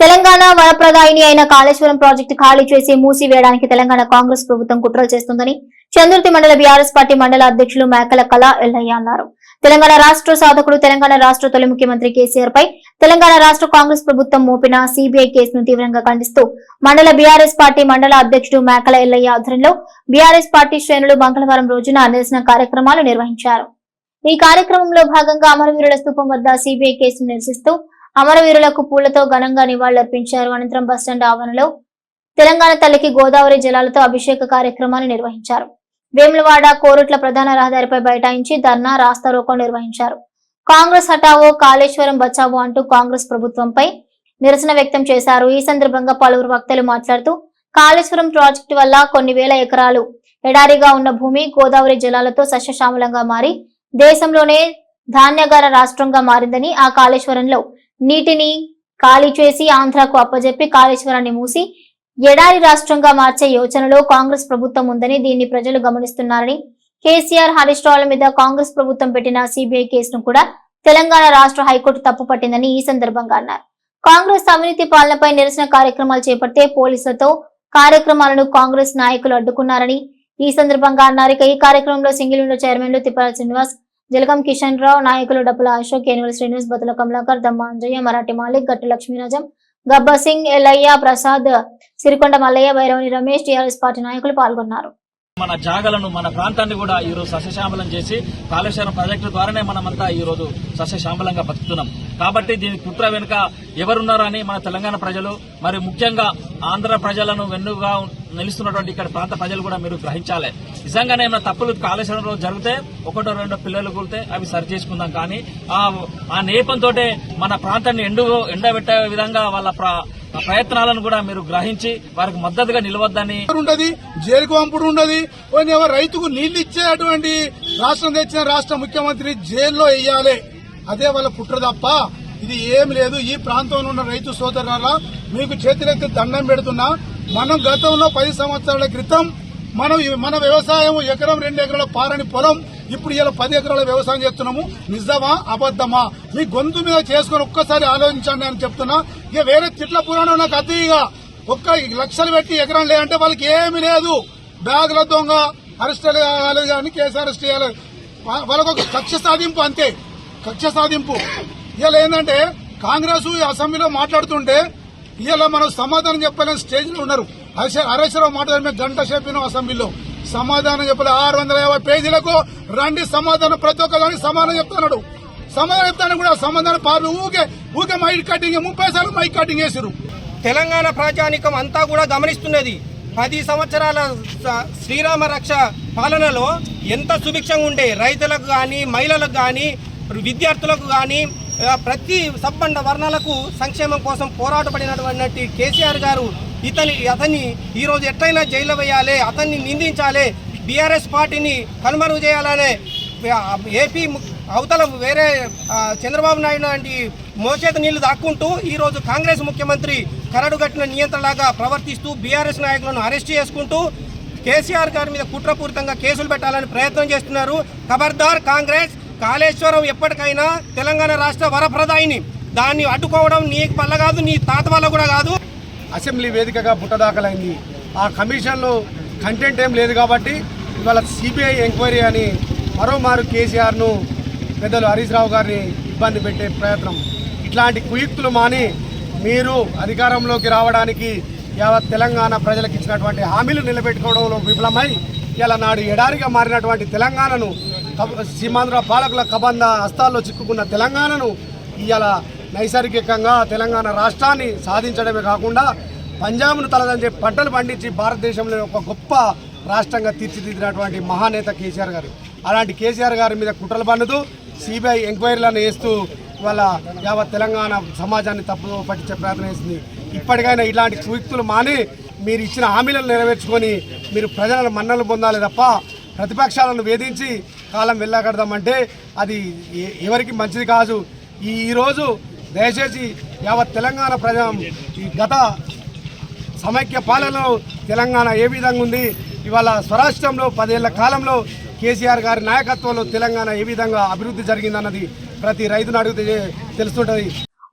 తెలంగాణ వరప్రదాయిని అయిన కాళేశ్వరం ప్రాజెక్టు ఖాళీ చేసి మూసివేయడానికి తెలంగాణ కాంగ్రెస్ ప్రభుత్వం కుట్రలు చేస్తుందని చంద్రుతి మండల బీఆర్ఎస్ పార్టీ మండల అధ్యక్షులు మేకల కళ ఎల్లయ్య అన్నారు. తెలంగాణ రాష్ట్ర సాధకుడు తెలంగాణ రాష్ట్ర తొలి ముఖ్యమంత్రి కేసీఆర్ పై తెలంగాణ రాష్ట్ర కాంగ్రెస్ ప్రభుత్వం మోపిన సిబిఐ కేసును తీవ్రంగా ఖండిస్తూ మండల బీఆర్ఎస్ పార్టీ మండల అధ్యక్షుడు మేకల ఎల్లయ్య ఆధ్వర్యంలో బీఆర్ఎస్ పార్టీ శ్రేణులు మంగళవారం రోజున నిరసన కార్యక్రమాలు నిర్వహించారు. ఈ కార్యక్రమంలో భాగంగా అమరవీరుల స్థూపం వద్ద సిబిఐ కేసును నిరసిస్తూ అమరవీరులకు పూలతో ఘనంగా నివాళులర్పించారు. అనంతరం బస్టాండ్ ఆవరణలో తెలంగాణ తల్లికి గోదావరి జలాలతో అభిషేక కార్యక్రమాన్ని నిర్వహించారు. వేములవాడ కోరుట్ల ప్రధాన రహదారిపై బైఠాయించి ధర్నా రాస్తారోకో నిర్వహించారు. కాంగ్రెస్ హటావో కాళేశ్వరం బచావో అంటూ కాంగ్రెస్ ప్రభుత్వంపై నిరసన వ్యక్తం చేశారు. ఈ సందర్భంగా పలువురు వక్తలు మాట్లాడుతూ కాళేశ్వరం ప్రాజెక్టు వల్ల కొన్ని వేల ఎకరాలు ఎడారిగా ఉన్న భూమి గోదావరి జలాలతో సస్యశ్యామలంగా మారి దేశంలోనే ధాన్యగార రాష్ట్రంగా మారిందని ఆ కాళేశ్వరంలో నీటిని ఖాళీ చేసి ఆంధ్రాకు అప్పజెప్పి కాళేశ్వరాన్ని మూసి ఎడారి రాష్ట్రంగా మార్చే యోచనలో కాంగ్రెస్ ప్రభుత్వం ఉందని దీన్ని ప్రజలు గమనిస్తున్నారని కేసీఆర్ హరీష్ రావుల మీద కాంగ్రెస్ ప్రభుత్వం పెట్టిన సిబిఐ కేసును కూడా తెలంగాణ రాష్ట్ర హైకోర్టు తప్పుపట్టిందని ఈ సందర్భంగా అన్నారు. కాంగ్రెస్ అవినీతి పాలనపై నిరసన కార్యక్రమాలు చేపడితే పోలీసులతో కార్యక్రమాలను కాంగ్రెస్ నాయకులు అడ్డుకున్నారని ఈ సందర్భంగా అన్నారు. ఇక ఈ కార్యక్రమంలో సింగిల్ విండో చైర్మన్లు తిప్పాల శ్రీనివాస్ జలగం కిషన్ రావు నాయకులు డప్పుల అశోక్ ఏనుగుల శ్రీనివాస్ బతుల కమలాకర్ దమ్మ అంజయ్య మరాఠీ మాలిక్ గట్టు లక్ష్మీరాజం గబ్బా సింగ్ ఎల్లయ్య ప్రసాద్ సిరికొండ మల్లయ్య భైరవని రమేష్ టీఆర్ఎస్ పార్టీ నాయకులు పాల్గొన్నారు. మన జాగలను మన ప్రాంతాన్ని కూడా ఈ రోజు సస్యశ్యామలం చేసి కాళేశ్వరం ప్రాజెక్టు ద్వారానే మనమంతా ఈ రోజు సస్యశ్యామలంగా బతుకుతున్నాం. కాబట్టి దీని కుట్ర వెనుక ఎవరున్నారని మన తెలంగాణ ప్రజలు మరి ముఖ్యంగా ఆంధ్ర ప్రజలను వెన్నుగా నిలుస్తున్నటువంటి ఇక్కడ ప్రాంత ప్రజలు కూడా మీరు గ్రహించాలి. నిజంగానే ఏమైనా తప్పులు కాళేశ్వరంలో జరిగితే ఒకటో రెండో పిల్లలు కూలితే అవి సరి చేసుకుందాం. కానీ ఆ ఆ నేపంతో మన ప్రాంతాన్ని ఎండు ఎండబెట్టే విధంగా వాళ్ళ ప్రయత్నాలను కూడా మీరు గ్రహించి వారికి మద్దతుగా నిలవద్దని ఉండదు జైలుకు పంపుడు ఉండదు రైతుకు నీళ్ళు ఇచ్చేటువంటి రాష్ట్రం తెచ్చిన రాష్ట్ర ముఖ్యమంత్రి జైల్లో వేయాలి. అదే వాళ్ళ కుట్ర తప్ప ఇది ఏం లేదు. ఈ ప్రాంతంలో ఉన్న రైతు సోదరుల మీకు చేతులెత్తి దండం పెడుతున్నా మనం గతంలో పది సంవత్సరాల క్రితం మనం మన వ్యవసాయం ఎకరం రెండు ఎకరాల పారని పొలం ఇప్పుడు ఇలా పది ఎకరాల వ్యవసాయం చేస్తున్నాము. నిజమా? అబద్దమా మీ గొంతు మీద చేసుకుని ఒక్కసారి ఆలోచించండి అని చెప్తున్నా. ఇక వేరే తిట్ల పురాణం నాకు అతిగా ఒక్క లక్షలు పెట్టి ఎకరం లేదంటే వాళ్ళకి ఏమీ లేదు. బ్యాగుల దొంగ అరెస్టులు కావాలి కానీ కేసు అరెస్ట్ చేయాలి. వాళ్ళకు ఒక కక్ష సాధింపు అంతే. కక్ష సాధింపు. ఇవాళ ఏంటంటే కాంగ్రెస్ ఈ అసెంబ్లీలో మాట్లాడుతుంటే ఇవాళ మనం సమాధానం చెప్పలేని స్టేజ్లో ఉన్నారు. హరేశ్వరరావు మాట్లాడిన గంట చెప్పినాం అసెంబ్లీలో. సమాధానం చెప్పలే ఆరు వందల యాభై పేజీలకు రండి సమాధానం ప్రతి ఒక్క సమాధానం చెప్తున్నాడు. సమాధానం చెప్తాను కూడా సమాధానం పార్లు ఊకే ఊకే మైక్ కటింగ్ ముప్పై సార్లు మైక్ కటింగ్ వేసారు తెలంగాణ ప్రజానికం అంతా కూడా గమనిస్తున్నది. పది సంవత్సరాల శ్రీరామ రక్ష పాలనలో ఎంత సుభిక్షంగా ఉండే రైతులకు కానీ మహిళలకు కానీ విద్యార్థులకు కానీ ప్రతి సబ్బండ వర్ణాలకు సంక్షేమం కోసం పోరాటపడినటువంటి కేసీఆర్ గారు ఇతని అతన్ని ఈరోజు ఎట్లయినా జైల్లో వేయాలి అతన్ని నిందించాలి బీఆర్ఎస్ పార్టీని కనుమరుగు చేయాలనే ఏపీ ము- అవతల వేరే చంద్రబాబు నాయుడు లాంటి మోచేత నీళ్ళు దాక్కుంటూ ఈరోజు కాంగ్రెస్ ముఖ్యమంత్రి కరడుగట్టిన నియంత్రణలాగా ప్రవర్తిస్తూ బీఆర్ఎస్ నాయకులను అరెస్ట్ చేసుకుంటూ కేసీఆర్ గారి మీద కుట్రపూరితంగా కేసులు పెట్టాలని ప్రయత్నం చేస్తున్నారు. ఖబర్దార్ కాంగ్రెస్ కాళేశ్వరం ఎప్పటికైనా తెలంగాణ రాష్ట్ర వరప్రదాయిని. దాన్ని అడ్డుకోవడం నీ వల్ల కాదు నీ తాత వల్ల కూడా కాదు. అసెంబ్లీ వేదికగా పుట్టదాఖలైంది. ఆ కమిషన్లో కంటెంట్ ఏం లేదు కాబట్టి ఇవాళ సిబిఐ ఎంక్వైరీ అని మరోమారు కేసీఆర్ను పెద్దలు హరీష్ రావు గారిని ఇబ్బంది పెట్టే ప్రయత్నం. ఇట్లాంటి కుయుక్తులు మాని మీరు అధికారంలోకి రావడానికి యావత్ తెలంగాణ ప్రజలకు ఇచ్చినటువంటి హామీలు నిలబెట్టుకోవడంలో విఫలమై ఇలా నాడు ఎడారిగా మారినటువంటి తెలంగాణను కబ- సీమాంధ్ర పాలకుల కబంధ హస్తాల్లో చిక్కుకున్న తెలంగాణను ఇలా నైసర్గికంగా తెలంగాణ రాష్ట్రాన్ని సాధించడమే కాకుండా పంజాబ్ను తలదంచే పంటలు పండించి భారతదేశంలో ఒక గొప్ప రాష్ట్రంగా తీర్చిదిద్దినటువంటి మహానేత కేసీఆర్ గారు. అలాంటి కేసీఆర్ గారి మీద కుట్రలు పన్నుతూ సిబిఐ ఎంక్వైరీలను వేస్తూ ఇవాళ యావత్ తెలంగాణ సమాజాన్ని తప్పు పట్టించే ప్రయత్నం చేసింది. ఇప్పటికైనా ఇలాంటి కుయుక్తులు మాని మీరు ఇచ్చిన హామీలను నెరవేర్చుకొని మీరు ప్రజలను మన్నలు పొందాలి తప్ప ప్రతిపక్షాలను వేధించి కాలం వెళ్ళగడదామంటే అది ఎవరికి మంచిది కాదు. ఈరోజు దయచేసి యావత్ తెలంగాణ ప్రజా ఈ గత సమైక్య పాలనలో తెలంగాణ ఏ విధంగా ఉంది? ఇవాళ స్వరాష్ట్రంలో పదేళ్ళ కాలంలో కేసీఆర్ గారి నాయకత్వంలో తెలంగాణ ఏ విధంగా అభివృద్ధి జరిగిందన్నది ప్రతి రైతును అడిగితే తెలుస్తుంటుంది.